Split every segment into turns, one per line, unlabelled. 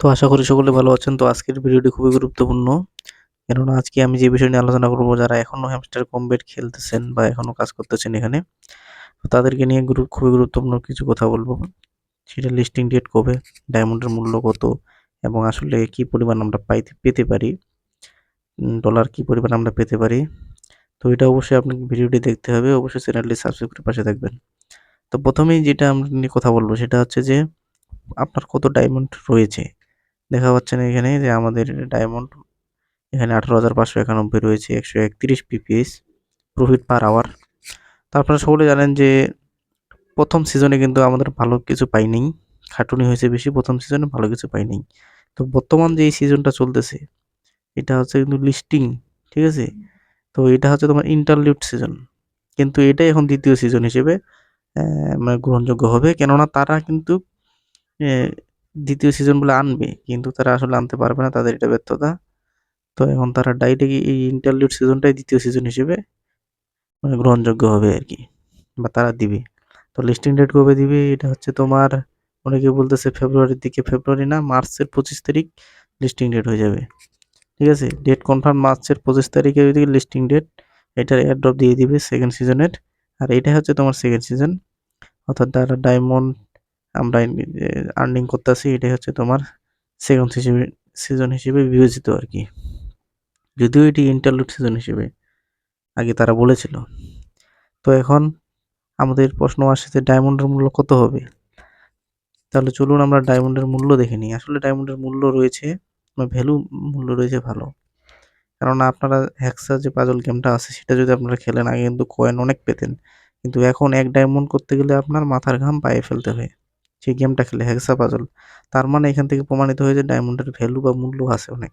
তো আশা করি সকলে ভালো আছেন। তো আজকের ভিডিওটি খুবই গুরুত্বপূর্ণ। কেননা আজকে আমি যে বিষয় নিয়ে আলোচনা করব, যারা এখনও হ্যামস্টার কমবেট খেলতেছেন বা এখনও কাজ করতেছেন এখানে তাদেরকে নিয়ে গুরু, খুবই গুরুত্বপূর্ণ কিছু কথা বলব। সেটা লিস্টিং ডেট কবে ডায়মন্ডের মূল্য কত, এবং আসলে কি পরিমাণ আমরা পাইতে, পেতে পারি ডলার কি পরিমাণ আমরা পেতে পারি, তো এটা অবশ্যই আপনাকে ভিডিওটি দেখতে হবে। অবশ্যই চ্যানেলটি সাবস্ক্রাইব করে পাশে থাকবেন। তো প্রথমেই যেটা আমরা নিয়ে কথা বলব, সেটা হচ্ছে যে আপনার কত ডায়মন্ড রয়েছে? দেখা পাচ্ছে না এখানে যে আমাদের ডায়মন্ড এখানে আঠারো হাজার পাঁচশো একানব্বই রয়েছে, একশো একত্রিশ পিপিএস প্রফিট পার আওয়ার তো আপনারা সকলে জানেন যে প্রথম সিজনে কিন্তু আমাদের ভালো কিছু পাইনি, খাটুনি হয়েছে বেশি, প্রথম সিজনে ভালো কিছু পাইনি। তো বর্তমান যে এই সিজনটা চলতেছে, এটা হচ্ছে কিন্তু লিস্টিং ঠিক আছে? তো এটা হচ্ছে তোমার ইন্টারলিউড সিজন কিন্তু এটাই এখন দ্বিতীয় সিজন হিসেবে মানে গ্রহণযোগ্য হবে। কেননা তারা কিন্তু দ্বিতীয় সিজন বলে আনবে, কিন্তু তারা আসলে আনতে পারবে না, তাদের এটা ব্যর্থতা। তো এখন তারা ডাইরেক্ট এই ইন্টারলিউড সিজনটাই দ্বিতীয় সিজন হিসেবে মানে গ্রহণযোগ্য হবে আর কি, বা তারা দিবে। তো লিস্টিং ডেট কবে দিবে, এটা হচ্ছে তোমার অনেকে বলতেছে ফেব্রুয়ারির দিকে, ফেব্রুয়ারি না, মার্চের পঁচিশ তারিখ লিস্টিং ডেট হয়ে যাবে। ঠিক আছে? ডেট কনফার্ম মার্চের পঁচিশ তারিখে ওইদিকে লিস্টিং ডেট এটার এয়ারড্রপ দিয়ে দিবে সেকেন্ড সিজনের আর এটা হচ্ছে তোমার সেকেন্ড সিজন অর্থাৎ যারা ডায়মন্ড আমরা আর্নিং করতেছি, এটাই হচ্ছে তোমার সেকেন্ড হিসেবে সিজন হিসেবে বিবেচিত আর কি। যদিও এটি ইন্টারলুড সিজন হিসেবে, আগে তারা বলেছিল। তো এখন আমাদের প্রশ্ন আসছে যে ডায়মন্ডের মূল্য কত হবে? তাহলে চলুন আমরা ডায়মন্ডের মূল্য দেখে নিই। আসলে ডায়মন্ডের মূল্য রয়েছে ভ্যালু মূল্য রয়েছে ভালো। কেননা আপনারা হ্যাক্সা যে পাজল গেমটা আছে, সেটা যদি আপনারা খেলেন, আগে কিন্তু কয়েন অনেক পেতেন। কিন্তু এখন এক ডায়মন্ড করতে গেলে আপনার মাথার ঘাম পায়ে ফেলতে হয়। সেই গেমটা খেলে হ্যাক্সা পাজল। তার মানে এখান থেকে প্রমাণিত হয়েছে ডায়মন্ডের ভ্যালু বা মূল্য আছে অনেক।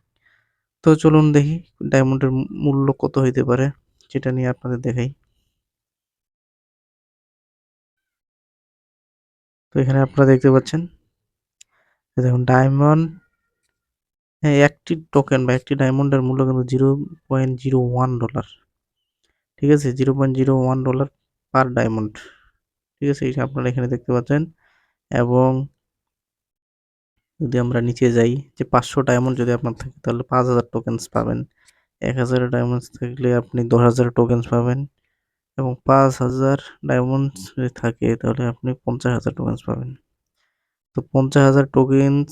তো চলুন দেখি ডায়মন্ডের মূল্য কত হইতে পারে, সেটা নিয়ে আপনাদের দেখাই। তো এখানে আপনারা দেখতে পাচ্ছেন দেখুন ডায়মন্ড হ্যাঁ একটি টোকেন বা একটি ডায়মন্ডের মূল্য কিন্তু zero point zero one dollar ঠিক আছে? Zero point zero one dollar per diamond ঠিক আছে? আপনারা এখানে দেখতে পাচ্ছেন এবং যদি আমরা নিচে যাই যে পাঁচশো ডায়মন্ড যদি আপনার থাকে, তাহলে পাঁচ হাজার টোকেন্স পাবেন। এক হাজার ডায়মন্ডস থাকলে আপনি দশ হাজার টোকেন্স পাবেন এবং পাঁচ হাজার ডায়মন্ডস যদি থাকে, তাহলে আপনি পঞ্চাশ হাজার টোকেন্স পাবেন। তো পঞ্চাশ হাজার টোকেন্স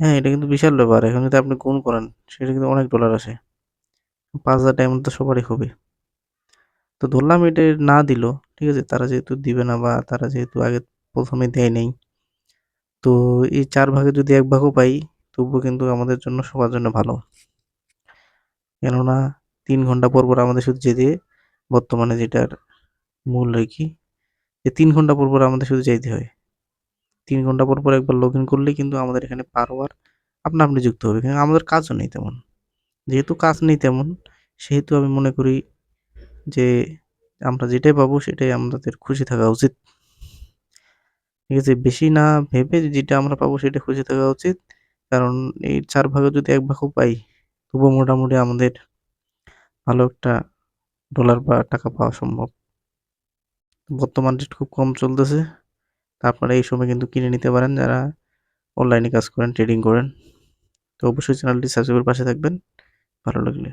হ্যাঁ এটা কিন্তু বিশাল ব্যাপার। এখন যদি আপনি গুণ করেন, সেটা কিন্তু অনেক ডলার আসে। পাঁচ হাজার ডায়মন্ড তো সবারই হবে। তো ধরলাম এটা না দিল, ঠিক আছে? তারা যেহেতু দিবে না বা তারা যেহেতু আগে প্রথমে দেয় নেই। তো এই চার ভাগে যদি এক ভাগও পাই, তবুও কিন্তু আমাদের জন্য সবার জন্য ভালো। কেননা তিন ঘণ্টা পর পর আমাদের শুধু যেতে বর্তমানে যেটার মূল হয় কি, যে তিন ঘণ্টা পর পর আমাদের শুধু যাইতে হয়। তিন ঘণ্টা পর পর একবার লগ ইন করলেই কিন্তু আমাদের এখানে পারোয়ার আপনা আপনি যুক্ত হবে। কিন্তু আমাদের কাজও নেই তেমন। যেহেতু কাজ নেই তেমন, সেহেতু আমি মনে করি যে আমরা যেটাই পাবো সেটাই আমাদের খুশি থাকা উচিত। ঠিক আছে? বেশি না ভেবে যেটা আমরা পাবো সেটা খুঁজে থাকা উচিত। কারণ এই চার ভাগে যদি এক ভাগও পাই, তবুও মোটামুটি আমাদের ভালো একটা ডলার বা টাকা পাওয়া সম্ভব। বর্তমান রেট খুব কম চলতেছে। আপনারা এই সময় কিন্তু কিনে নিতে পারেন যারা অনলাইনে কাজ করেন ট্রেডিং করেন। তো অবশ্যই চ্যানেলটি সাবস্ক্রাইবের পাশে থাকবেন। ভালো লাগলে।